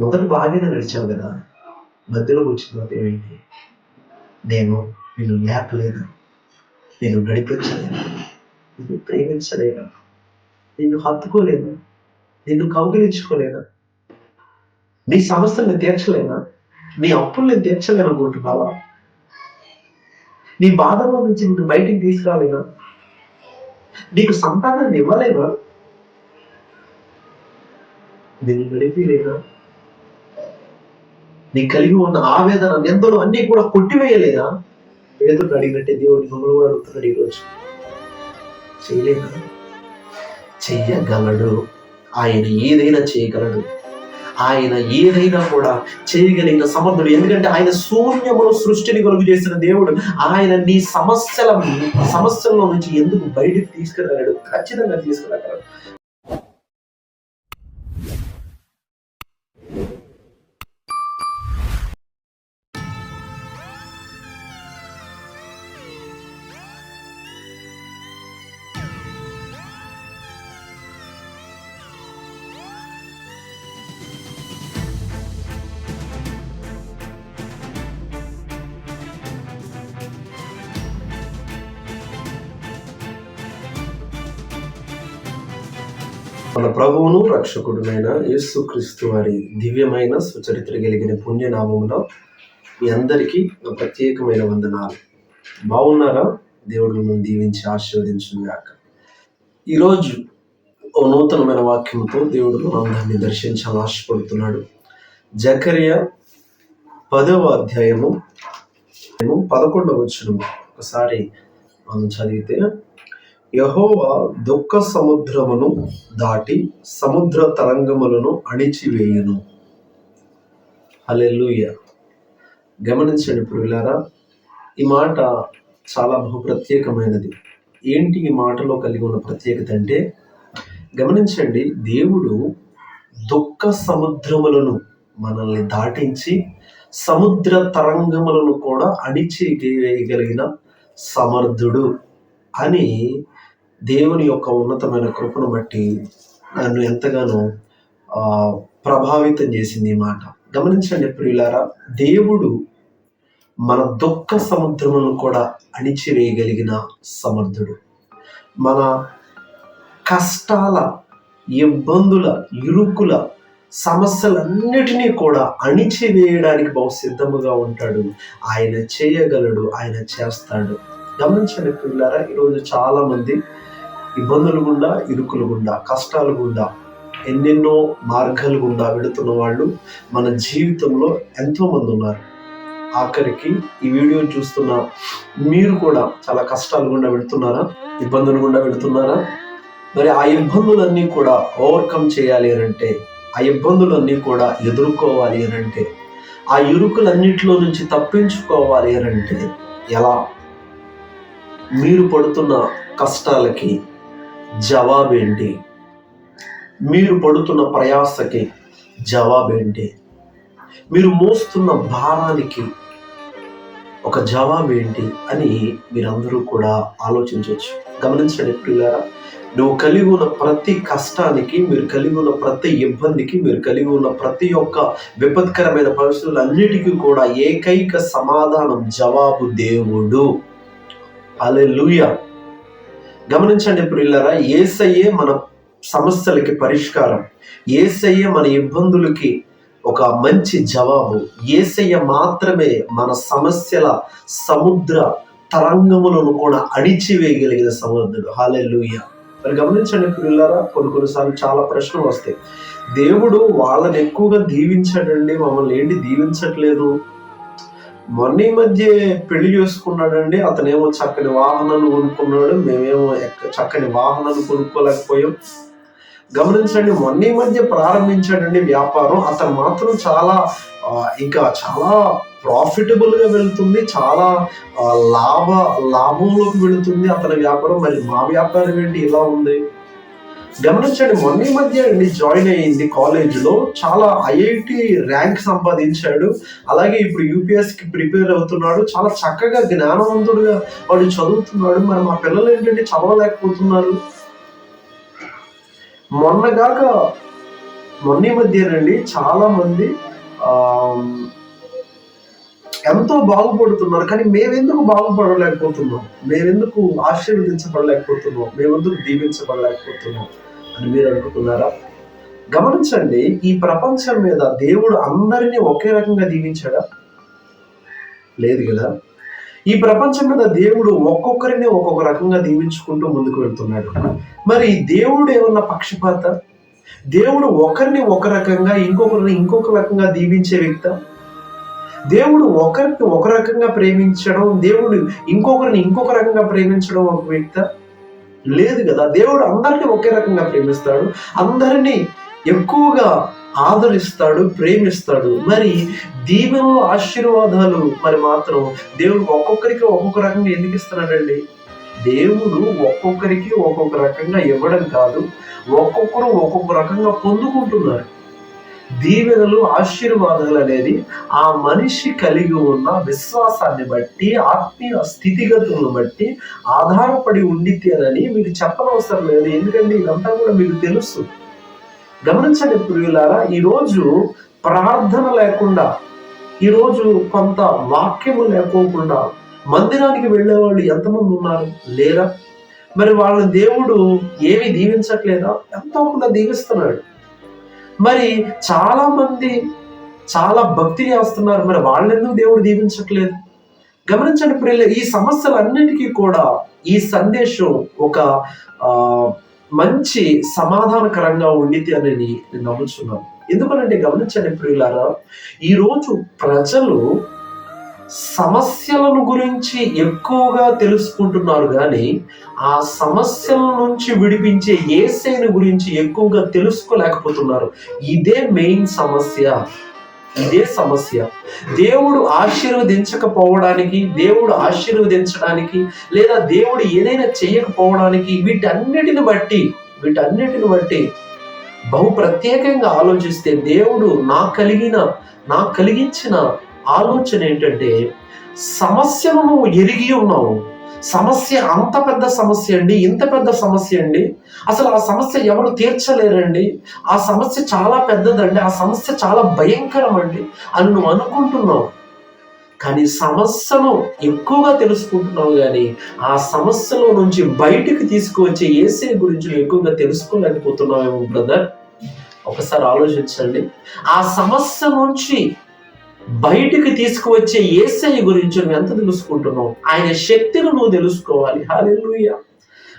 మొదటి బాగానే నడిచావు కదా మధ్యలో వచ్చిన ఏమైంది? నేను నిన్ను లేపలేను. నేను నడిపించలేను. నిన్ను ప్రేమించలేను. నిన్ను హత్తుకోలేను. నిన్ను కౌగిలించుకోలేను. నీ సమస్యను తీర్చలేనా. నీ అప్పులు నేను తీర్చలేను అనుకుంటున్నావా? నీ బాధలో నుంచి నిన్ను బయటికి తీసుకురాలేనా? నీకు సంతానాన్ని ఇవ్వలేనా? నిన్ను నడిపిలేనా నీ కలిగి ఉన్న ఆవేదన నిందలు అన్ని కూడా కొట్టివేయలేదా? పేదలు అడిగినట్టే దేవుడి మిమ్మల్ని కూడా అడుగుతున్నాడు ఈరోజు. చేయలేదా? చెయ్యగలడు. ఆయన ఏదైనా చేయగలడు. ఆయన ఏదైనా కూడా చేయగలిగిన సమర్థుడు. ఎందుకంటే ఆయన శూన్యమును సృష్టిని కొలుగు చేసిన దేవుడు. ఆయన నీ సమస్యల సమస్యల్లో నుంచి ఎందుకు బయటకు తీసుకురాగలడు? ఖచ్చితంగా తీసుకురాగలడు. రక్షకుడునైన యేసుక్రీస్తు వారి దివ్యమైన సుచరిత్ర కలిగిన పుణ్యనామంలో మీ అందరికీ ఒక ప్రత్యేకమైన వందనాలు. బాగున్నారా? దేవుడు మిమ్మల్ని దీవించి ఆశీర్వదించుగాక ఈరోజు ఓ నూతనమైన వాక్యంతో దేవుడు మనందరినీ దర్శించాలని ఆశపడుతున్నాడు. జకర్య పదవ అధ్యాయము పదకొండవ వచ్చిన ఒకసారి మనం చదివితే యహోవా దుఃఖ సముద్రమును దాటి సముద్ర తరంగములను అణిచివేయును. హల్లెలూయ. గమనించండి ప్రియులారా ఈ మాట చాలా బహు ప్రత్యేకమైనది ఏంటి ఈ మాటలో కలిగి ఉన్న ప్రత్యేకత అంటే గమనించండి దేవుడు దుఃఖ సముద్రములను మనల్ని దాటించి సముద్ర తరంగములను కూడా అణిచివేయగలిగిన సమర్థుడు అని దేవుని యొక్క ఉన్నతమైన కృపను బట్టి నన్ను ఎంతగానో ప్రభావితం చేసింది ఈ మాట. గమనించండి ప్రియులారా దేవుడు మన దుఃఖ సముద్రములను కూడా అణిచివేయగలిగిన సమర్థుడు. మన కష్టాల ఇబ్బందుల ఇరుకుల సమస్యలన్నిటినీ కూడా అణిచివేయడానికి బహు సిద్ధముగా ఉంటాడు. ఆయన చేయగలడు ఆయన చేస్తాడు. గమనించండి పిల్లారా ఈరోజు చాలామంది ఇబ్బందులు గుండా ఇరుకులు గుండా కష్టాలు గుండా ఎన్నెన్నో మార్గాలు గుండా వెళుతున్న వాళ్ళు మన జీవితంలో ఎంతో మంది ఉన్నారు. ఆఖరికి ఈ వీడియో చూస్తున్న మీరు కూడా చాలా కష్టాలు గుండా వెళుతున్నారా? ఇబ్బందులు గుండా వెళుతున్నారా? మరి ఆ ఇబ్బందులన్నీ కూడా ఓవర్కమ్ చేయాలి అని అంటే ఆ ఇబ్బందులన్నీ కూడా ఎదుర్కోవాలి అని అంటే ఆ ఇరుకులన్నిటిలో నుంచి తప్పించుకోవాలి అని అంటే ఎలా? మీరు పడుతున్న కష్టాలకి జవాబేంటి? మీరు పడుతున్న ప్రయాసకి జవాబేంటి? మీరు మోస్తున్న భారానికి ఒక జవాబేంటి అని మీరందరూ కూడా ఆలోచించవచ్చు గమనించండి ప్రియులారా నువ్వు కలిగి ఉన్న ప్రతి కష్టానికి మీరు కలిగి ఉన్న ప్రతి ఇబ్బందికి మీరు కలిగి ఉన్న ప్రతి ఒక్క విపత్కరమైన పరిస్థితులన్నిటికీ కూడా ఏకైక సమాధానం జవాబు దేవుడు. అలెలుయా గమనించండి ప్రియులరా ఏసయ్యే మన సమస్యలకి పరిష్కారం. ఏసయ్యే మన ఇబ్బందులకి ఒక మంచి జవాబు. ఏసయ్య మాత్రమే మన సమస్యల సముద్ర తరంగములను కూడా అణిచివేయగలిగిన హాలే లూయ మరి గమనించండి పిల్లలారా కొన్ని కొన్నిసార్లు చాలా ప్రశ్నలు వస్తాయి. దేవుడు వాళ్ళని ఎక్కువగా దీవించాడండి మమ్మల్ని ఏంటి దీవించట్లేదు? మొన్న మధ్య పెళ్ళి చేసుకున్నాడండి. అతనేమో చక్కని వాహనాలు కొనుక్కున్నాడు. మేమేమో ఎక్క- చక్కని వాహనాలు కొనుక్కోలేకపోయాం. గమనించండి మొన్న మధ్య ప్రారంభించాడండి వ్యాపారం. అతను మాత్రం చాలా ఇంకా చాలా ప్రాఫిటబుల్గా వెళ్తుంది. చాలా లాభ లాభంలోకి వెళుతుంది అతని వ్యాపారం. మరి మా వ్యాపారం ఏంటి? ఇలా ఉంది. గమనించండి మొన్న మధ్య జాయిన్ అయ్యింది కాలేజ్లో. చాలా ఐఐటి ర్యాంక్ సంపాదించాడు. అలాగే ఇప్పుడు యూపీఎస్కి ప్రిపేర్ అవుతున్నాడు. చాలా చక్కగా జ్ఞానవంతుడుగా వాడు చదువుతున్నాడు. మరి మా పిల్లలు ఏంటంటే చదవలేకపోతున్నారు. మొన్నగాక మొన్న మధ్యనండి చాలా మంది ఆ, ఎంతో బాగుపడుతున్నారు కానీ మేమెందుకు బాగుపడలేకపోతున్నాం? మేమెందుకు ఆశీర్వదించబడలేకపోతున్నాం? మేమెందుకు దీవించబడలేకపోతున్నాం అని మీరు అనుకుంటున్నారా? గమనించండి ఈ ప్రపంచం మీద దేవుడు అందరినీ ఒకే రకంగా దీవించాడా? లేదు కదా? ఈ ప్రపంచం మీద దేవుడు ఒక్కొక్కరిని ఒక్కొక్క రకంగా దీవించుకుంటూ ముందుకు వెళ్తున్నాడు. మరి దేవుడు ఏమన్నా పక్షపాత? దేవుడు ఒకరిని ఒక రకంగా ఇంకొకరిని ఇంకొక రకంగా దీవించే వ్యక్తి? దేవుడు ఒకరిని ఒక రకంగా ప్రేమించడం దేవుడు ఇంకొకరిని ఇంకొక రకంగా ప్రేమించడం ఒక వ్యక్త లేదు కదా. దేవుడు అందరినీ ఒకే రకంగా ప్రేమిస్తాడు అందరినీ ఎక్కువగా ఆదరిస్తాడు ప్రేమిస్తాడు. మరి దీవెనలు ఆశీర్వాదాలు మరి మాత్రం దేవుడు ఒక్కొక్కరికి ఒక్కొక్క రకంగా ఎందుకు ఇస్తున్నాడండి? దేవుడు ఒక్కొక్కరికి ఒక్కొక్క రకంగా ఇవ్వడం కాదు ఒక్కొక్కరు ఒక్కొక్క రకంగా పొందుకుంటున్నారు. దీవెనలు ఆశీర్వాదాలు అనేది ఆ మనిషి కలిగి ఉన్న విశ్వాసాన్ని బట్టి ఆత్మీయ స్థితిగతులను బట్టి ఆధారపడి ఉండితేనని మీకు చెప్పనవసరం లేదు. ఎందుకంటే ఇదంతా కూడా మీకు తెలుసు. గమనించండి ప్రియులారా ఈరోజు ప్రార్థన లేకుండా ఈరోజు కొంత వాక్యము లేకోకుండా మందిరానికి వెళ్ళేవాళ్ళు ఎంతమంది ఉన్నారు? లేరా? మరి వాళ్ళ దేవుడు ఏమి దీవించట్లేదా? ఎంతో కొంత దీవిస్తున్నాడు. మరి చాలా మంది చాలా భక్తి చేస్తున్నారు. మరి వాళ్ళెందుకు దేవుడు దీవించట్లేదు? గమనించండి ప్రియుల ఈ సమస్యలన్నిటికీ కూడా ఈ సందేశం ఒక మంచి సమాధానకరంగా ఉండితే అని నేను నమ్ముతున్నాను ఎందుకనంటే గమనించండి ప్రియులారా ఈరోజు ప్రజలు సమస్యలను గురించి ఎక్కువగా తెలుసుకుంటున్నారు కానీ ఆ సమస్యల నుంచి విడిపించే ఏసైని గురించి ఎక్కువగా తెలుసుకోలేకపోతున్నారు. ఇదే మెయిన్ సమస్య. ఇదే సమస్య. దేవుడు ఆశీర్వదించకపోవడానికి దేవుడు ఆశీర్వదించడానికి లేదా దేవుడు ఏదైనా చేయకపోవడానికి వీటన్నిటిని బట్టి వీటన్నిటిని బట్టి బహు ప్రత్యేకంగా ఆలోచిస్తే దేవుడు నా కలిగిన నా కలిగించిన ఆలోచన ఏంటంటే సమస్యను నువ్వు ఎరిగి ఉన్నావు. సమస్య అంత పెద్ద సమస్య అండి ఇంత పెద్ద సమస్య అండి. అసలు ఆ సమస్య ఎవరు తీర్చలేరండి. ఆ సమస్య చాలా పెద్దదండి ఆ సమస్య చాలా భయంకరం అండి అని నువ్వు అనుకుంటున్నావు. కానీ సమస్యను ఎక్కువగా తెలుసుకుంటున్నావు కానీ ఆ సమస్యలో నుంచి బయటికి తీసుకువచ్చే ఏసీ గురించి ఎక్కువగా తెలుసుకోలేకపోతున్నావేమో బ్రదర్. ఒకసారి ఆలోచించండి. ఆ సమస్య నుంచి బయటికి తీసుకువచ్చే ఏసై గురించి నువ్వు ఎంత తెలుసుకుంటున్నావు? ఆయన శక్తిని నువ్వు తెలుసుకోవాలి. హాలెలుయ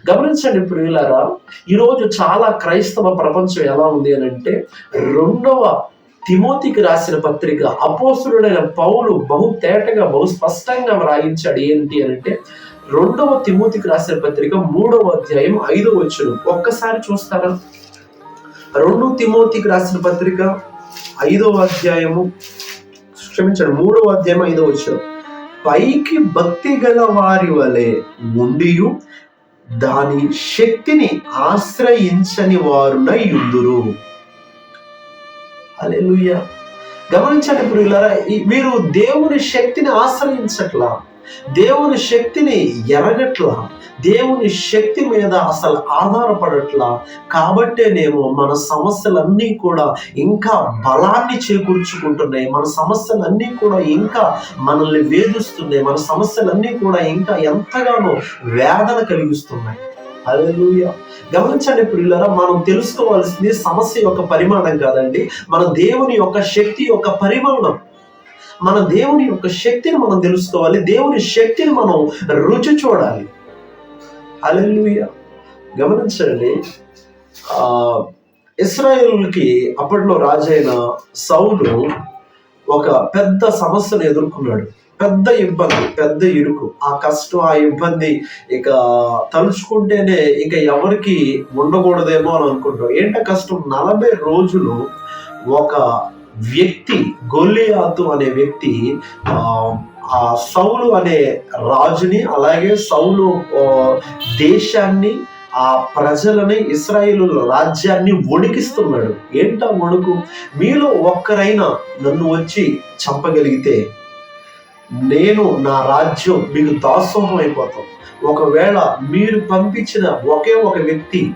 గమనించండి ప్రియులారా ఈరోజు చాలా క్రైస్తవ ప్రపంచం ఎలా ఉంది అని అంటే రెండవ తిమోతికి రాసిన పత్రిక అపోసురుడైన పౌలు బహు తేటగా బహు స్పష్టంగా వ్రాయించాడు ఏంటి అని అంటే రెండవ తిమోతికి రాసిన పత్రిక మూడవ అధ్యాయం ఐదవ వచ్చును ఒక్కసారి చూస్తారా? రెండు తిమోతికి రాసిన పత్రిక ఐదవ అధ్యాయము క్షమించండి మూడవ అధ్యాయం ఐదో వచ్చాం పైకి భక్తి గల వారి వలె ఉండియు దాని శక్తిని ఆశ్రయించని వారునై యుందురు అలెలుయ్య గమనించండి ప్రియులారా వీరు దేవుని శక్తిని ఆశ్రయించట్లా దేవుని శక్తిని ఎరగట్లా దేవుని శక్తి మీద అసలు ఆధారపడట్లా. కాబట్టేనేమో మన సమస్యలన్నీ కూడా ఇంకా బలాన్ని చేకూర్చుకుంటున్నాయి. మన సమస్యలన్నీ కూడా ఇంకా మనల్ని వేధిస్తున్నాయి. మన సమస్యలన్నీ కూడా ఇంకా ఎంతగానో వేదన కలిగిస్తున్నాయి. హల్లెలూయా. గమనించండి ప్రియులారా మనం తెలుసుకోవాల్సింది సమస్య యొక్క పరిమాణం కాదండి. మన దేవుని యొక్క శక్తి యొక్క పరిమాణం. మన దేవుని యొక్క శక్తిని మనం తెలుసుకోవాలి. దేవుని శక్తిని మనం రుచి చూడాలి. హల్లెలూయా. గమనించండి ఆ ఇస్రాయేల్కి అప్పట్లో రాజైన సౌలు ఒక పెద్ద సమస్యను ఎదుర్కొన్నాడు. పెద్ద ఇబ్బంది పెద్ద ఇరుకు. ఆ కష్టం ఆ ఇబ్బంది ఇక తలుచుకుంటేనే ఇక ఎవరికి ఉండకూడదేమో అని అనుకుంటాం ఏంట కష్టం? నలభై రోజులు ఒక వ్యక్తి గొల్లియాతు అనే వ్యక్తి ఆ సౌలు అనే రాజుని అలాగే సౌలు దేశాన్ని ఆ ప్రజలని ఇస్రాయిలు రాజ్యాన్ని వణికిస్తున్నాడు. ఏంటా వణుకు? మీలో ఒక్కరైనా నన్ను వచ్చి చంపగలిగితే నేను నా రాజ్యం మీకు దాసోహం అయిపోతాం ఒకవేళ మీరు పంపించిన ఒకే ఒక వ్యక్తి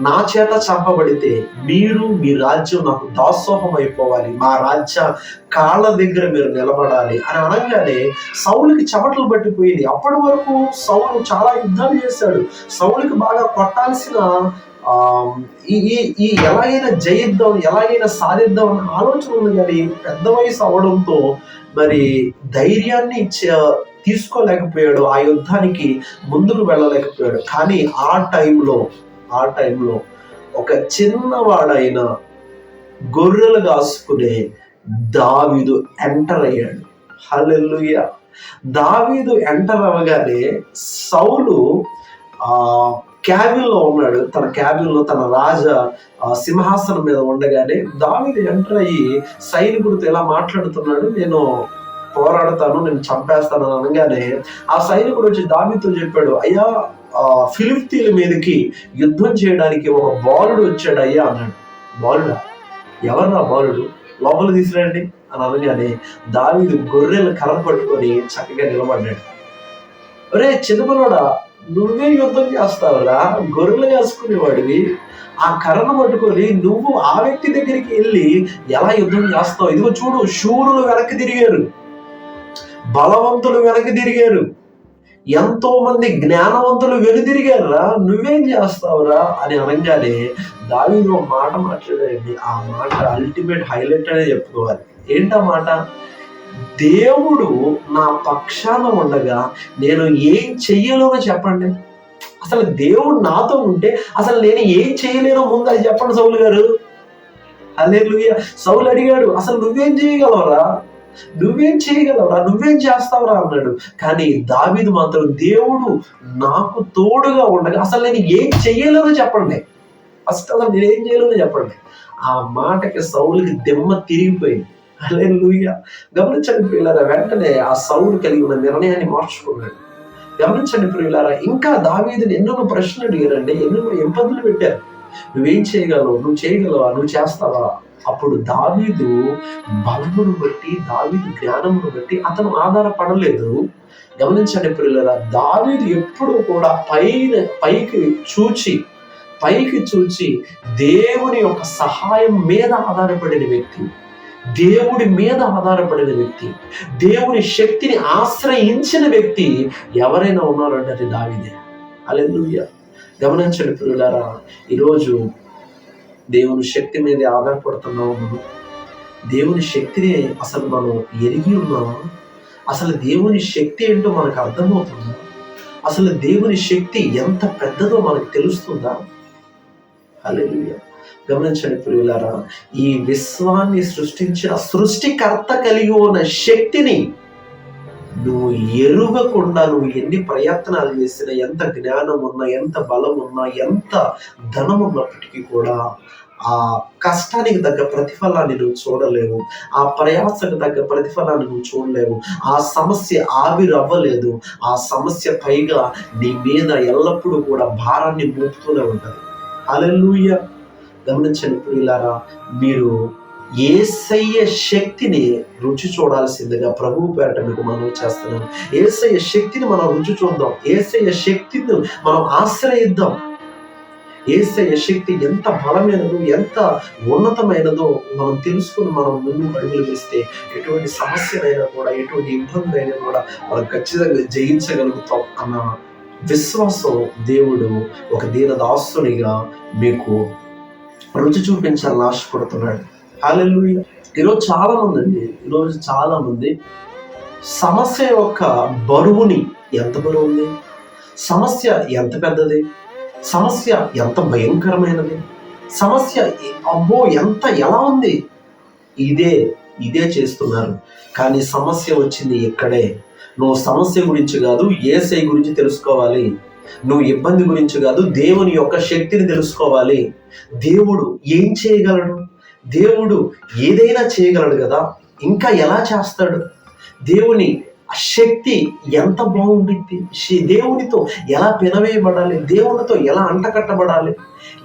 నా చేత చంపబడితే మీరు మీ రాజ్యం నాకు దాసోహం అయిపోవాలి మా రాజ్య కాళ్ళ దగ్గర మీరు నిలబడాలి అని అనగానే సౌలుకి చెమటలు పట్టిపోయింది అప్పటి వరకు సౌలు చాలా యుద్ధాలు చేశాడు. సౌలుకి బాగా కొట్టాల్సిన ఈ ఈ- ఎలాగైనా జయిద్దాం ఎలాగైనా సాధిద్దాం అన్న ఆలోచన ఉంది కానీ పెద్ద వయసు అవడంతో మరి ధైర్యాన్ని ఇచ్చే- తీసుకోలేకపోయాడు. ఆ యుద్ధానికి ముందుకు వెళ్ళలేకపోయాడు. కానీ ఆ టైంలో ఆ టైంలో ఒక చిన్నవాడైన గొర్రెలు కాసుకునే దావీదు ఎంటర్ అయ్యాడు. హల్లెలూయ. దావీదు ఎంటర్ అవ్వగానే సౌలు ఆ ఉన్నాడు. తన క్యాబిన్లో తన రాజ సింహాసనం మీద ఉండగానే దావీదు ఎంటర్ అయ్యి సైనికుడితో ఎలా మాట్లాడుతున్నాడు. నేను పోరాడతాను నేను చంపేస్తాను అని అనగానే ఆ సైనికుడు వచ్చి దావీతో చెప్పాడు అయ్యా ఫిలిప్తీల మీదకి యుద్ధం చేయడానికి ఒక బాలుడు వచ్చాడు అయ్యా అన్నాడు. బాలుడా? ఎవర్రా బాలుడు? లోపల తీసుకురండి అని అనగానే దావీదు గొర్రెలు కర్ర పట్టుకొని చక్కగా నిలబడ్డాడు. ఒరే చిన్నపిల్లడా నువ్వే యుద్ధం చేస్తావురా? గొర్రెలు కాసుకునేవాడివి. ఆ కర్రను పట్టుకొని నువ్వు ఆ వ్యక్తి దగ్గరికి వెళ్ళి ఎలా యుద్ధం చేస్తావు? ఇదిగో చూడు శూరులు వెనక్కి తిరిగారు. బలవంతులు వెనక్కి తిరిగారు. ఎంతో మంది జ్ఞానవంతులు వెనుదిరిగారా? నువ్వేం చేస్తావురా? అని అనగానే దావీదు ఒక మాట మాట్లాడండి ఆ మాట అల్టిమేట్ హైలైట్ అనేది చెప్పుకోవాలి. ఏంటా మాట? దేవుడు నా పక్షాన ఉండగా నేను ఏం చెయ్యలేనో చెప్పండి. అసలు దేవుడు నాతో ఉంటే అసలు నేను ఏం చేయలేనో ముందు అది చెప్పండి సౌలు గారు. అదే సౌలు అడిగాడు అసలు నువ్వేం చేయగలవరా నువ్వేం చేయగలవురా? నువ్వేం చేస్తావురా అన్నాడు. కానీ దావీదు మాత్రం దేవుడు నాకు తోడుగా ఉండగా అసలు నేను ఏం చెయ్యలేనో చెప్పండి. ఫస్ట్ అసలు నేను ఏం చేయలేదో చెప్పండి. ఆ మాటకి సౌలుకి దెమ్మ తిరిగిపోయింది. అలే గమనించండి ప్రియులారా వెంటనే ఆ సౌలు కలిగి ఉన్న నిర్ణయాన్ని మార్చుకున్నాడు. గమనించండి ప్రియులారా ఇంకా దావీదుని ఎన్నో ప్రశ్నలు అడిగారండి ఎన్నో ఇబ్బందులు పెట్టారు. నువ్వేం చేయగలవు? నువ్వు చేయగలవా? నువ్వు చేస్తావా? అప్పుడు దావీదు బలమును బట్టి దావీదు జ్ఞానమును బట్టి అతను ఆధారపడలేదు. గమనించండి ప్రియులారా దావీదు ఎప్పుడు కూడా పైన పైకి చూచి పైకి చూచి దేవుని యొక్క సహాయం మీద ఆధారపడిన వ్యక్తి. దేవుడి మీద ఆధారపడిన వ్యక్తి. దేవుని శక్తిని ఆశ్రయించిన వ్యక్తి ఎవరైనా ఉన్నారంటే అది దావిదే. అలెలుయ్యా గమనించండి పిల్లలారా ఈరోజు దేవుని శక్తి మీద ఆధారపడుతున్నాము మనం దేవుని శక్తిని అసలు మనం ఎరిగి ఉన్నాము? అసలు దేవుని శక్తి ఏంటో మనకు అర్థమవుతుందా? అసలు దేవుని శక్తి ఎంత పెద్దదో మనకు తెలుస్తుందా? అలెలుయ్య గమనించండి ప్రియులారా ఈ విశ్వాన్ని సృష్టించిన సృష్టికర్త కలిగి ఉన్న శక్తిని నువ్వు ఎరుగకుండా నువ్వు ఎన్ని ప్రయత్నాలు చేసినా ఎంత జ్ఞానం ఉన్నా ఎంత బలం ఉన్నా ఎంత ధనం ఉన్నప్పటికీ కూడా ఆ కష్టానికి తగ్గ ప్రతిఫలాన్ని నువ్వు చూడలేవు. ఆ ప్రయాసకు తగ్గ ప్రతిఫలాన్ని నువ్వు చూడలేవు. ఆ సమస్య ఆవిరవ్వలేదు. ఆ సమస్య పైగా నీ మీద ఎల్లప్పుడూ కూడా భారాన్ని మోపుతూనే ఉంటుంది. అలెలుయ్య గమనించండి ప్రియులారా మీరు ఏసయ్య శక్తిని రుచి చూడాల్సిందిగా ప్రభువు పేరట మీకు మనం చేస్తున్నాను. ఏసయ్య శక్తిని మనం రుచి చూద్దాం. ఏసయ్య శక్తిని మనం ఆశ్రయిద్దాం. ఏసయ్య శక్తి ఎంత బలమైనదో ఎంత ఉన్నతమైనదో మనం తెలుసుకుని మనం ముందు అడుగులు వేస్తే ఎటువంటి సమస్యనైనా కూడా ఎటువంటి ఇబ్బంది అయినా కూడా మనం ఖచ్చితంగా జయించగలుగుతాం అన్న విశ్వాసం దేవుడు ఒక దీన దాసునిగా మీకు రుచి చూపించాలని ఆశపడుతున్నాడు. హాలెలుయ ఈరోజు చాలామంది అండి ఈరోజు చాలా మంది సమస్య యొక్క బరువుని ఎంత బరువు ఉంది? సమస్య ఎంత పెద్దది? సమస్య ఎంత భయంకరమైనది? సమస్య అబ్బో ఎంత ఎలా ఉంది? ఇదే ఇదే చేస్తున్నారు. కానీ సమస్య వచ్చింది ఇక్కడే. నువ్వు సమస్య గురించి కాదు ఏసై గురించి తెలుసుకోవాలి. నువ్వు ఇబ్బంది గురించి కాదు దేవుని యొక్క శక్తిని తెలుసుకోవాలి. దేవుడు ఏం చేయగలడు? దేవుడు ఏదైనా చేయగలడు కదా? ఇంకా ఎలా చేస్తాడు? దేవుని శక్తి ఎంత బాగుండిద్ది? దేవునితో ఎలా పినవేయబడాలి? దేవునితో ఎలా అంటకట్టబడాలి?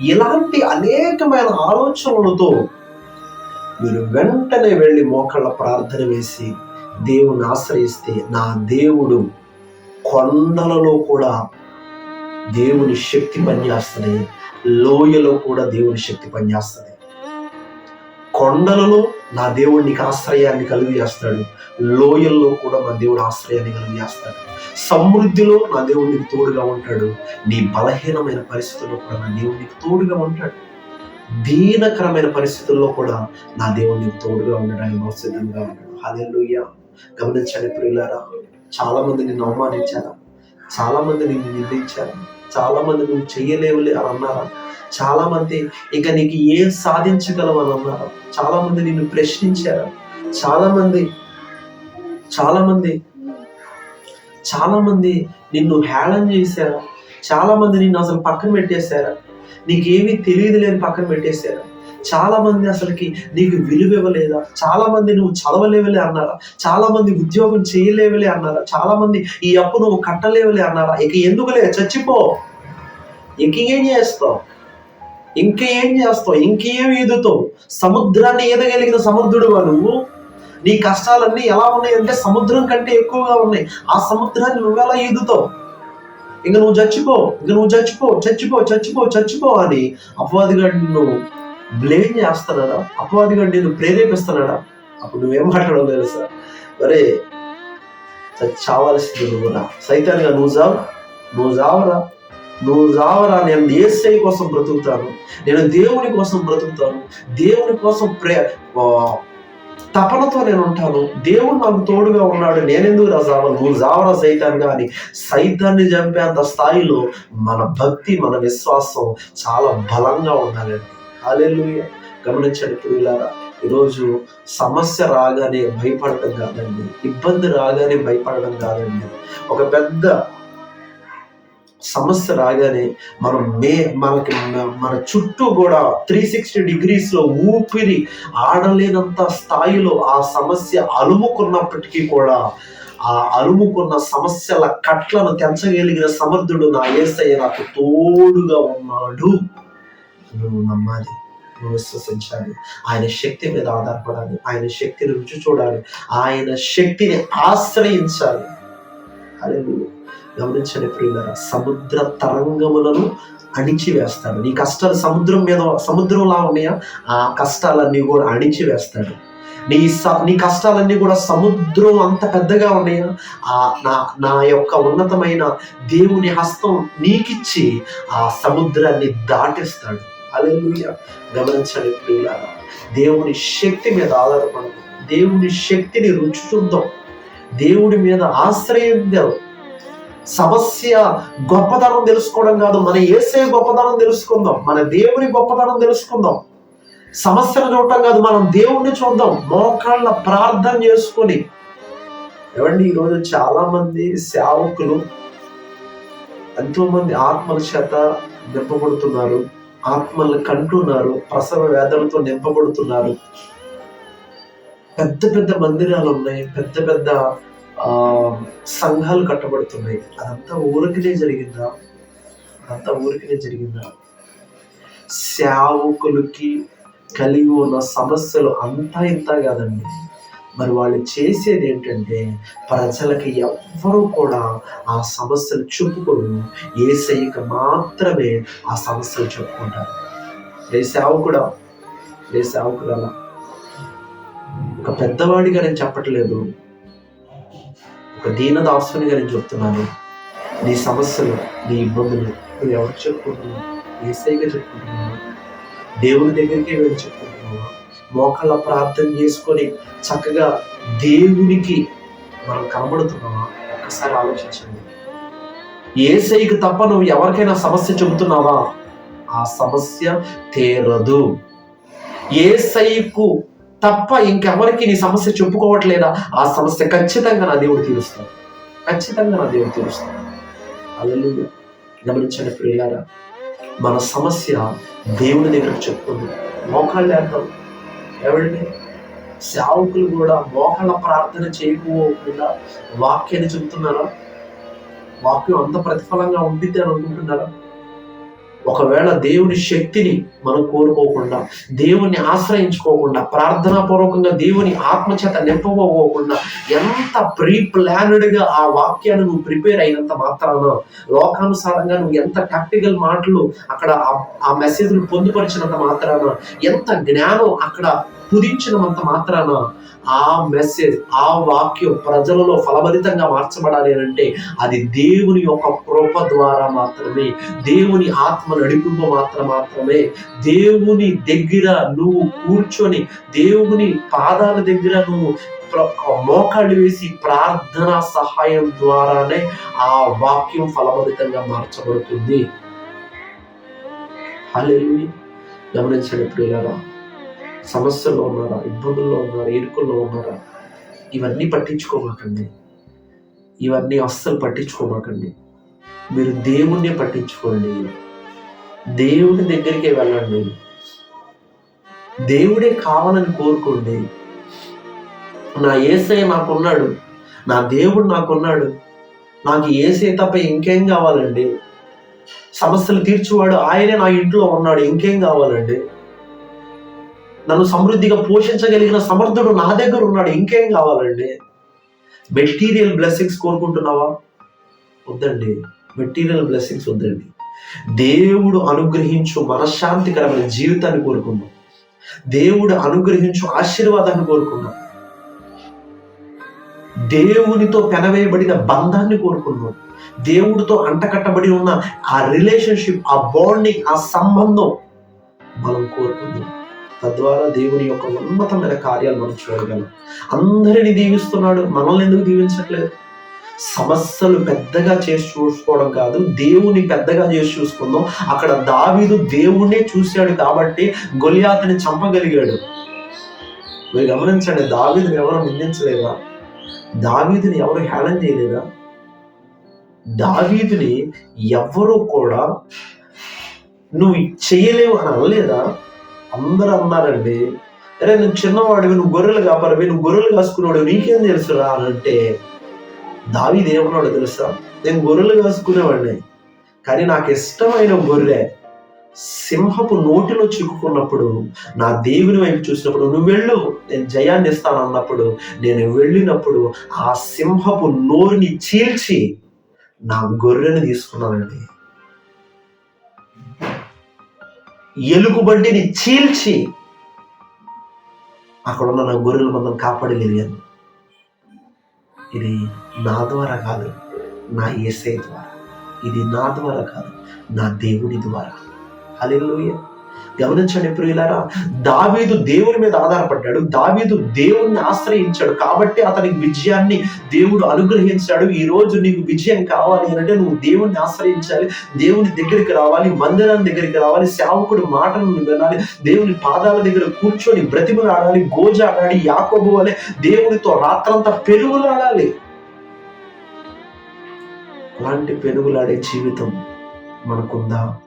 ఇలాంటి అనేకమైన ఆలోచనలతో మీరు వెంటనే వెళ్ళి మోకాళ్ళ ప్రార్థన వేసి దేవుని ఆశ్రయిస్తే నా దేవుడు కొండలలో కూడా దేవుని శక్తి పనిచేస్తుంది లోయలో కూడా దేవుని శక్తి పనిచేస్తుంది కొండలలో నా దేవుడు నీకు ఆశ్రయాన్ని కలుగు చేస్తాడు. లోయల్లో కూడా నా దేవుడు ఆశ్రయాన్ని కలుగు చేస్తాడు. సమృద్ధిలో నా దేవుడు నీకు తోడుగా ఉంటాడు. నీ బలహీనమైన పరిస్థితుల్లో కూడా నా దేవుడు నీకు తోడుగా ఉంటాడు. దీనకరమైన పరిస్థితుల్లో కూడా నా దేవుడు నీకు తోడుగా ఉండడానికి మత్సరంగా ఉన్నాడు. హాలెలుయ్య గమనించండి ప్రియులారా చాలా మంది నిన్ను అవమానించారా. చాలా మంది నిన్ను నిందించారా. చాలా మంది నువ్వు చెయ్యలేవులే అని అన్నారా? చాలా మంది ఇక నీకు ఏం సాధించగలవు అని అన్నారు? చాలా మంది నిన్ను ప్రశ్నించారు? చాలా మంది చాలా మంది చాలా మంది నిన్ను హేళన చేశారా? చాలా మంది నిన్ను అసలు పక్కన పెట్టేశారా? నీకేమీ తెలియదు లేని పక్కన పెట్టేశారు? చాలా మంది అసలుకి నీకు విలువ ఇవ్వలేదా? చాలా మంది నువ్వు చదవలేవలే అన్నారా? చాలా మంది ఉద్యోగం చేయలేవలే అన్నారా? చాలా మంది ఈ అప్పు నువ్వు కట్టలేవలే అన్నారా? ఇక ఎందుకులే? చచ్చిపో. ఇంకేం చేస్తావు? ఇంకేం చేస్తావు? ఇంకేం ఈదుతావు? సముద్రాన్ని ఈదగలిగిన సముద్రుడు నువ్వు? నీ కష్టాలన్నీ ఎలా ఉన్నాయి అంటే సముద్రం కంటే ఎక్కువగా ఉన్నాయి. ఆ సముద్రాన్ని నువ్వెలా ఈదుతావు? ఇంక నువ్వు చచ్చిపో. ఇంక నువ్వు చచ్చిపో. చచ్చిపో చచ్చిపో చచ్చిపో అని అపవాదిగాడు నువ్వు బ్లేమ్ చేస్తున్నాడా? అపవాదిగా నేను ప్రేరేపిస్తున్నాడా? అప్పుడు నువ్వేం మాట్లాడవు తెలుసా? మరే చావాల్సింది నువ్వురా సైతాన్గా నువ్వు చావు నువ్వు చావరా? నువ్వు చావరా? నేను ఏసై కోసం బ్రతుకుతాను. నేను దేవుని కోసం బ్రతుకుతాను. దేవుని కోసం ప్రే తపనతో నేను ఉంటాను. దేవుడు నాకు తోడుగా ఉన్నాడు. నేనెందుకు ఎందుకు జావ నువ్వు జావరా సైతాన్ కానీ సైతాన్ని చంపేంత స్థాయిలో మన భక్తి మన విశ్వాసం చాలా బలంగా ఉండాలండి. హాలెల్లు గమనించండి పిల్లలారా ఈరోజు సమస్య రాగానే భయపడటం కాదండి ఇబ్బంది రాగానే భయపడడం కాదండి. ఒక పెద్ద సమస్య రాగానే మనం మే మనకి మన చుట్టూ కూడా త్రీ సిక్స్టీ డిగ్రీస్లో ఊపిరి ఆడలేనంత స్థాయిలో ఆ సమస్య అలుముకున్నప్పటికీ కూడా ఆ అలుముకున్న సమస్యల కట్లను తెంచగలిగిన సమర్థుడు నా ఏసయ్య నాకు తోడుగా ఉన్నాడు. నువ్వు నమ్మాలి. నువ్వు విశ్వసించాలి ఆయన శక్తి మీద ఆధారపడాలి. ఆయన శక్తిని రుచి చూడాలి. ఆయన శక్తిని ఆశ్రయించాలి. అదే గమనించండి ప్రియులరా సముద్ర తరంగములను అణిచివేస్తాడు. నీ కష్టాలు సముద్రం మీద సముద్రంలా ఉన్నాయా? ఆ కష్టాలన్నీ కూడా అణిచివేస్తాడు. నీ స నీ కష్టాలన్నీ కూడా సముద్రం అంత పెద్దగా ఉన్నాయా? ఆ నా నా యొక్క ఉన్నతమైన దేవుని హస్తం నీకిచ్చి ఆ సముద్రాన్ని దాటిస్తాడు. అలెలుయ గమనించండి ప్రియులారా దేవుని శక్తి మీద ఆధారపడదు. దేవుని శక్తిని రుచి చూద్దాం దేవుడి మీద ఆశ్రయిద్దాం సమస్య గొప్పతనం తెలుసుకోవడం కాదు. మన ఏసే గొప్పతనం తెలుసుకుందాం. మన దేవుని గొప్పతనం తెలుసుకుందాం. సమస్యను చూడటం కాదు మనం దేవుణ్ణి చూద్దాం. మోకాళ్ళ ప్రార్థన చేసుకొని. ఏమండి ఈరోజు చాలా మంది సేవకులు ఎంతో మంది ఆత్మల చేత నింపబడుతున్నారు. ఆత్మల్ని కంటున్నారు ప్రసవ వేదనతో నింపబడుతున్నారు. పెద్ద పెద్ద మందిరాలు ఉన్నాయి పెద్ద పెద్ద ఆ సంఘాలు కట్టబడుతున్నాయి. అదంతా ఊరికినే జరిగిందా? అదంతా ఊరికినే జరిగిందా? సేవకులకి కలిగి ఉన్న సమస్యలు అంతా ఇంత కాదండి. మరి వాళ్ళు చేసేది ఏంటంటే ప్రజలకి ఎవ్వరూ కూడా ఆ సమస్యలు చెప్పుకోరు ఏసైకి మాత్రమే ఆ సమస్యలు చెప్పుకుంటారు. ఏ సేవకుడా? ఏ సేవకుడు ఒక పెద్దవాడిగా నేను చెప్పట్లేదు. ఒక దీన దీనదాసునిగా నేను చెప్తున్నాను. నీ సమస్యలు నీ ఇబ్బందులు నువ్వు ఎవరు చెప్పుకుంటున్నావు? ఏసైగా చెప్పుకుంటున్నావు? దేవుని దగ్గరికి వెళ్ళి చెప్పుకుంటున్నావా? మోకాళ్ళ ప్రార్థన చేసుకొని చక్కగా దేవునికి మనం కనబడుతున్నావా ఒక్కసారి ఆలోచించండి. ఏసైకి తప్ప నువ్వు ఎవరికైనా సమస్య చెబుతున్నావా? ఆ సమస్య తీరదు. ఏసైకు తప్ప ఇంకెవరికి నీ సమస్య చెప్పుకోవట్లేదా? ఆ సమస్య ఖచ్చితంగా నా దేవుడు తీరుస్తాడు. ఖచ్చితంగా నా దేవుడు తీరుస్తాడు. అల్లు గమనించండి ప్రియులారా మన సమస్య దేవుని దగ్గర చెప్పుకుంది. మోకాళ్ళు వేద్దాం ఎవరిని? సేవకులు కూడా మోహన ప్రార్థన చేయకపోకుండా వాక్యాన్ని చెబుతున్నారా? వాక్యం అంత ప్రతిఫలంగా ఉండిద్ది అని అనుకుంటున్నారా? ఒకవేళ దేవుని శక్తిని మనం కోరుకోకుండా దేవుణ్ణి ఆశ్రయించుకోకుండా ప్రార్థనాపూర్వకంగా దేవుని ఆత్మచేత నింపబోకుండా ఎంత ప్రీ ప్లానెడ్గా ఆ వాక్యాన్ని నువ్వు ప్రిపేర్ అయినంత మాత్రాన లోకానుసారంగా నువ్వు ఎంత టాక్టికల్ మాటలు అక్కడ ఆ- ఆ మెసేజ్లు పొందుపరిచినంత మాత్రాన ఎంత జ్ఞానం అక్కడ కుదించినంత మాత్రాన ఆ మెసేజ్ ఆ వాక్యం ప్రజలలో ఫలభరితంగా మార్చబడాలి అని అంటే అది దేవుని యొక్క కృప ద్వారా మాత్రమే దేవుని ఆత్మ నడిపింపు మాత్రం మాత్రమే. దేవుని దగ్గర నువ్వు కూర్చొని దేవుని పాదాల దగ్గర నువ్వు మోకాళ్ళు వేసి ప్రార్థన సహాయం ద్వారానే ఆ వాక్యం ఫలభరితంగా మార్చబడుతుంది. గమనించండి ప్రియులారా సమస్యల్లో ఉన్నారా? ఇబ్బందుల్లో ఉన్నారా? ఇరుకుల్లో ఉన్నారా? ఇవన్నీ పట్టించుకోమాకండి. ఇవన్నీ అస్సలు పట్టించుకోమాకండి. మీరు దేవుణ్ణి పట్టించుకోండి. దేవుడి దగ్గరికి వెళ్ళండి. దేవుడే కావాలని కోరుకోండి. నా ఏసై నాకున్నాడు. నా దేవుడు నాకున్నాడు. నాకు ఏసే తప్ప ఇంకేం కావాలండి? సమస్యలు తీర్చువాడు ఆయనే నా ఇంట్లో ఉన్నాడు. ఇంకేం కావాలండి? నన్ను సమృద్ధిగా పోషించగలిగిన సమర్థుడు నా దగ్గర ఉన్నాడు. ఇంకేం కావాలండి? మెటీరియల్ బ్లెస్సింగ్స్ కోరుకుంటున్నావా? వద్దండి. మెటీరియల్ బ్లెస్సింగ్స్ వద్దండి. దేవుడు అనుగ్రహించు మనశ్శాంతికరమైన జీవితాన్ని కోరుకుందాం. దేవుడు అనుగ్రహించు ఆశీర్వాదాన్ని కోరుకుందాం. దేవునితో పెనవేయబడిన బంధాన్ని కోరుకున్నాం దేవుడితో అంటకట్టబడి ఉన్న ఆ రిలేషన్షిప్ ఆ బాండింగ్ ఆ సంబంధం మనం కోరుకుందాం. తద్వారా దేవుని యొక్క ఉన్నతమైన కార్యాలు మనం చూడగలం అందరిని దీవిస్తున్నాడు మనల్ని ఎందుకు దీవించట్లేదు? సమస్యలు పెద్దగా చేసి చూసుకోవడం కాదు దేవుని పెద్దగా చేసి చూసుకుందాం. అక్కడ దావీదు దేవుణ్ణే చూశాడు కాబట్టి గొలియాతని చంపగలిగాడు. మీరు గమనించండి దావీదుని ఎవరు నిందించలేదా? దావీదుని ఎవరు హేళన చేయలేదా? దావీదుని ఎవరు కూడా నువ్వు చేయలేవు అని అనలేదా? అందరూ అన్నారండి అరే నువ్వు చిన్నవాడివి నువ్వు గొర్రెలు కాపరవి నువ్వు గొర్రెలు కాసుకునేవాడు నీకేం తెలుసురా? అని అంటే దావిది ఏమన్నాడు తెలుసా? నేను గొర్రెలు కాసుకునేవాడిని కానీ నాకు ఇష్టమైన గొర్రె సింహపు నోటిలో చిక్కుకున్నప్పుడు నా దేవుని వైపు చూసినప్పుడు నువ్వు వెళ్ళు నేను జయాన్ని ఇస్తాను అన్నప్పుడు నేను వెళ్ళినప్పుడు ఆ సింహపు నోరుని చీల్చి నా గొర్రెని తీసుకున్నానండి. ఎలుగుబంటిని చీల్చి అక్కడ ఉన్న నా గొర్రెల మందం కాపాడగలిగాను ఇది నా ద్వారా కాదు నా ఏసై ద్వారా. ఇది నా ద్వారా కాదు నా దేవుని ద్వారా. అలెలుయ్యా గమనించండి ప్రియులారా దావీదు దేవుని మీద ఆధారపడ్డాడు. దావీదు దేవుణ్ణి ఆశ్రయించాడు. కాబట్టి అతనికి విజయాన్ని దేవుడు అనుగ్రహించాడు. ఈ రోజు నీకు విజయం కావాలి అంటే నువ్వు దేవుణ్ణి ఆశ్రయించాలి. దేవుని దగ్గరికి రావాలి మందిరం దగ్గరికి రావాలి సేవకుడు మాటను వినాలి దేవుని పాదాల దగ్గర కూర్చొని బ్రతిమలాడాలి గోజాడాలి యాకోబు వలె దేవునితో రాత్రంతా పెరుగులాడాలి అలాంటి పెనుగులాడే జీవితం మనకుందా?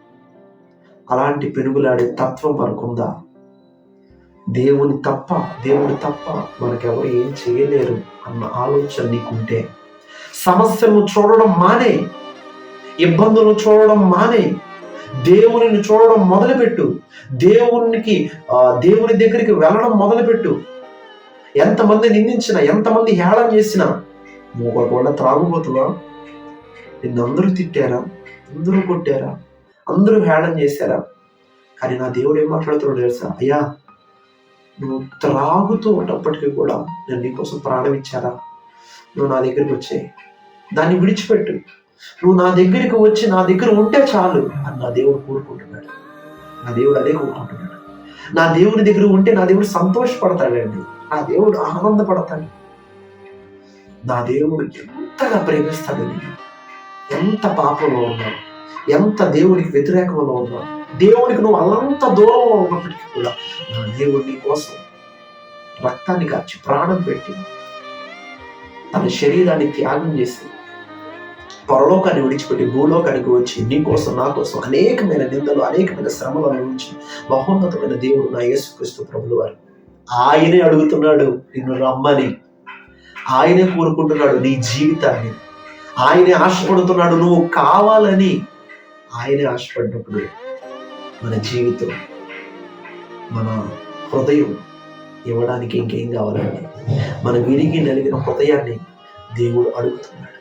అలాంటి పెనుగులాడే తత్వం మనకుందా దేవుని తప్ప దేవుడు తప్ప మనకెవరు ఏం చేయలేరు అన్న ఆలోచన నీకుంటే సమస్యలను చూడడం మానే ఇబ్బందులను చూడడం మానే దేవునిని చూడడం మొదలుపెట్టు దేవునికి దేవుని దగ్గరికి వెళ్ళడం మొదలుపెట్టు. ఎంతమంది నిందించినా ఎంతమంది హేళన చేసినా నువ్వు కూడా త్రాగుబోతువా నిన్ను అందరూ తిట్టారా? అందరూ కొట్టారా? అందరూ హేళన చేశారా? కానీ నా దేవుడు ఏం మాట్లాడుతున్నాడు తెలుసా? అయ్యా నువ్వు త్రాగుతూ ఉన్నప్పటికీ కూడా నేను నీకోసం ప్రాణం ఇచ్చారా? నువ్వు నా దగ్గరికి వచ్చే దాన్ని విడిచిపెట్టు. నువ్వు నా దగ్గరికి వచ్చి నా దగ్గర ఉంటే చాలు అని నా దేవుడు కోరుకుంటున్నాడు. నా దేవుడు అదే కోరుకుంటున్నాడు. నా దేవుని దగ్గర ఉంటే నా దేవుడు సంతోషపడతాడండి. నా దేవుడు ఆనందపడతాడు. నా దేవుడు ఎంతగా ప్రేమిస్తాడు నేను ఎంత పాపంలో ఉన్నావు? ఎంత దేవునికి వ్యతిరేకంలో ఉన్నావు? దేవునికి నువ్వు అల్లంత దూరంలో ఉన్నప్పటికీ కూడా నా దేవుడు నీ కోసం రక్తాన్ని కాచి ప్రాణం పెట్టి తన శరీరాన్ని త్యాగం చేసి పరలోకాన్ని విడిచిపెట్టి భూలోకానికి వచ్చి నీ కోసం నా కోసం అనేకమైన నిందలు అనేకమైన శ్రమలు అనుభవించి మహోన్నతమైన దేవుడు నా యేసుక్రీస్తు ప్రభులు వారు. ఆయనే అడుగుతున్నాడు నిన్ను రమ్మని. ఆయనే కోరుకుంటున్నాడు నీ జీవితాన్ని. ఆయనే ఆశపడుతున్నాడు నువ్వు కావాలని. ఆయనే ఆశపడినప్పుడు మన జీవితం మన హృదయం ఇవ్వడానికి ఇంకేం కావాలండి మన విరిగి నలిగిన హృదయాన్ని దేవుడు అడుగుతున్నాడు.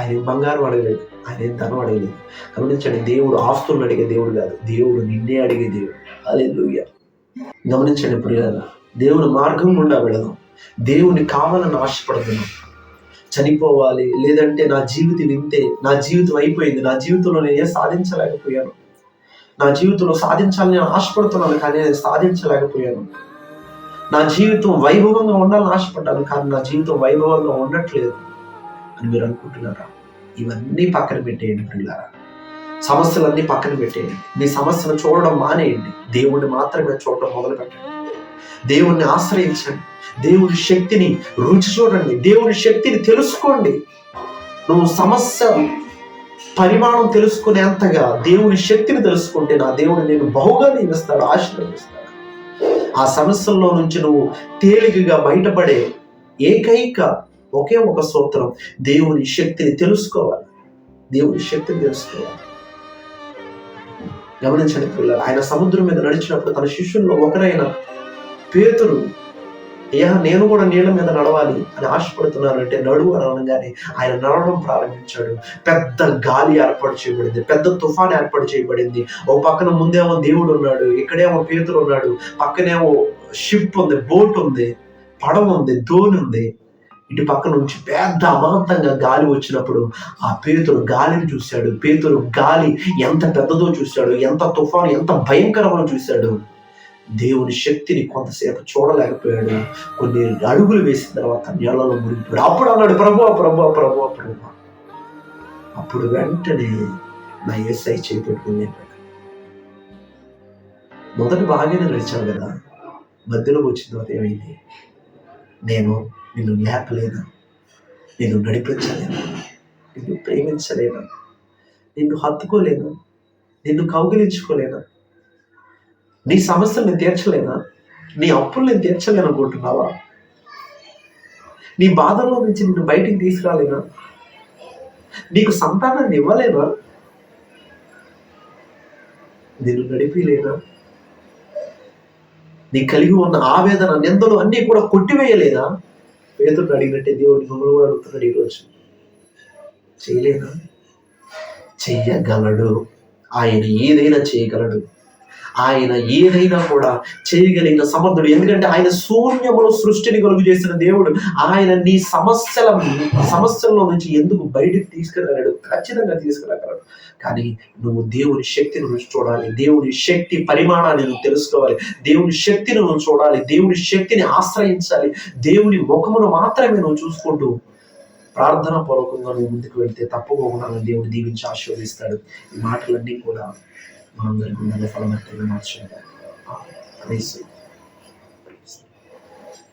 ఆయన బంగారం అడగలేదు ఆయన ధనం అడగలేదు. గమనించండి దేవుడు ఆస్తులను అడిగే దేవుడు కాదు దేవుడు నిన్నే అడిగే దేవుడు. అదే గమనించండి ప్రియాల దేవుని మార్గం గుండా వెళదాం. దేవుని కావాలని ఆశపడుతున్నాం. చనిపోవాలి లేదంటే నా జీవితం ఇంతే నా జీవితం అయిపోయింది నా జీవితంలో నేను ఏం సాధించలేకపోయాను. నా జీవితంలో సాధించాలని ఆశపడుతున్నాను కానీ నేను సాధించలేకపోయాను. నా జీవితం వైభవంగా ఉండాలని ఆశపడ్డాను కానీ నా జీవితం వైభవంగా ఉండట్లేదు అని మీరు అనుకుంటున్నారా? ఇవన్నీ పక్కన పెట్టేయండి పిల్లారా సమస్యలన్నీ పక్కన పెట్టేయండి. మీ సమస్యను చూడడం మానేయండి. దేవుడిని మాత్రమే చూడడం మొదలు పెట్టండి దేవుణ్ణి ఆశ్రయించండి. దేవుని శక్తిని రుచి చూడండి. దేవుని శక్తిని తెలుసుకోండి. నువ్వు సమస్య పరిమాణం తెలుసుకునేంతగా దేవుని శక్తిని తెలుసుకుంటే నా దేవుడు నేను బహుగా నియమిస్తాడు ఆశీర్వదిస్తాడు. ఆ సమస్యల్లో నుంచి నువ్వు తేలికగా బయటపడే ఏకైక ఒకే ఒక సూత్రం దేవుని శక్తిని తెలుసుకోవాలి. దేవుని శక్తిని తెలుసుకోవాలి. గమనించండి పిల్లలు ఆయన సముద్రం మీద నడిచినప్పుడు తన శిష్యుల్లో ఒకరైన పేతుడు అయ్యా నేను కూడా నీళ్ళ మీద నడవాలి అని ఆశపడుతున్నాను అంటే నడువు అని అనగానే ఆయన నడవడం ప్రారంభించాడు. పెద్ద గాలి ఏర్పాటు చేయబడింది. పెద్ద తుఫాన్ ఏర్పాటు చేయబడింది. ఓ పక్కన ముందేమో దేవుడు ఉన్నాడు. ఇక్కడేమో పేతురు ఉన్నాడు. పక్కనేమో షిప్ ఉంది బోట్ ఉంది పడవ ఉంది దోణి ఉంది. ఇటు పక్క నుంచి పెద్ద అమాంతంగా గాలి వచ్చినప్పుడు ఆ పేతురు గాలిని చూశాడు. పేతురు గాలి ఎంత పెద్దదో చూశాడు. ఎంత తుఫాను ఎంత భయంకరమో చూశాడు. దేవుని శక్తిని కొంతసేపు చూడలేకపోయాడు. కొన్ని అడుగులు వేసిన తర్వాత నీళ్ళలో మునిగిపోయాడు అప్పుడు అన్నాడు ప్రభు ప్రభు ప్రభు ప్రభు. అప్పుడు వెంటనే నా ఎస్ఐ చేపెట్టుకుని లేపాడు. మొదటి బాగానే నడిచాను కదా. మధ్యలోకి వచ్చిన తర్వాత ఏమైంది? నేను నిన్ను లేపలేను. నిన్ను నడిపించలేను. నిన్ను ప్రేమించలేను. నిన్ను హత్తుకోలేను. నిన్ను కౌగిలించుకోలేను. నీ సమస్యలు నేను తీర్చలేనా? నీ అప్పులు నేను తీర్చలేను అనుకుంటున్నావా నీ బాధల్లో నుంచి నిన్ను బయటికి తీసుకురాలేనా? నీకు సంతానాన్ని ఇవ్వలేనా? నేను నడిపిలేనా? నీ కలిగి ఉన్న ఆవేదన నిందలు అన్నీ కూడా కొట్టివేయలేదా? పేదలు అడిగినట్టే దేవుడు మిమ్మల్ని కూడా అడుగుతున్నాడు ఈరోజు. చేయలేదా? చెయ్యగలడు. ఆయన ఏదైనా చేయగలడు. ఆయన ఏదైనా కూడా చేయగలిగిన సమర్థుడు. ఎందుకంటే ఆయన శూన్యములో సృష్టిని కలుగు చేసిన దేవుడు ఆయన నీ సమస్యల సమస్యల్లో నుంచి ఎందుకు బయటికి తీసుకురాగలడు ఖచ్చితంగా తీసుకురాగలడు కానీ నువ్వు దేవుని శక్తిని నువ్వు చూడాలి. దేవుని శక్తి పరిమాణాన్ని నువ్వు తెలుసుకోవాలి. దేవుని శక్తిని నువ్వు చూడాలి. దేవుని శక్తిని ఆశ్రయించాలి. దేవుని ముఖమును మాత్రమే నువ్వు చూసుకుంటూ ప్రార్థన పూర్వకంగా నువ్వు ముందుకు వెళ్తే తప్పకుండా దేవుడు దీవించి ఆశీర్వదిస్తాడు. ఈ మాటలన్నీ కూడా ma non, non farlo mettere in marcia eh, adesso.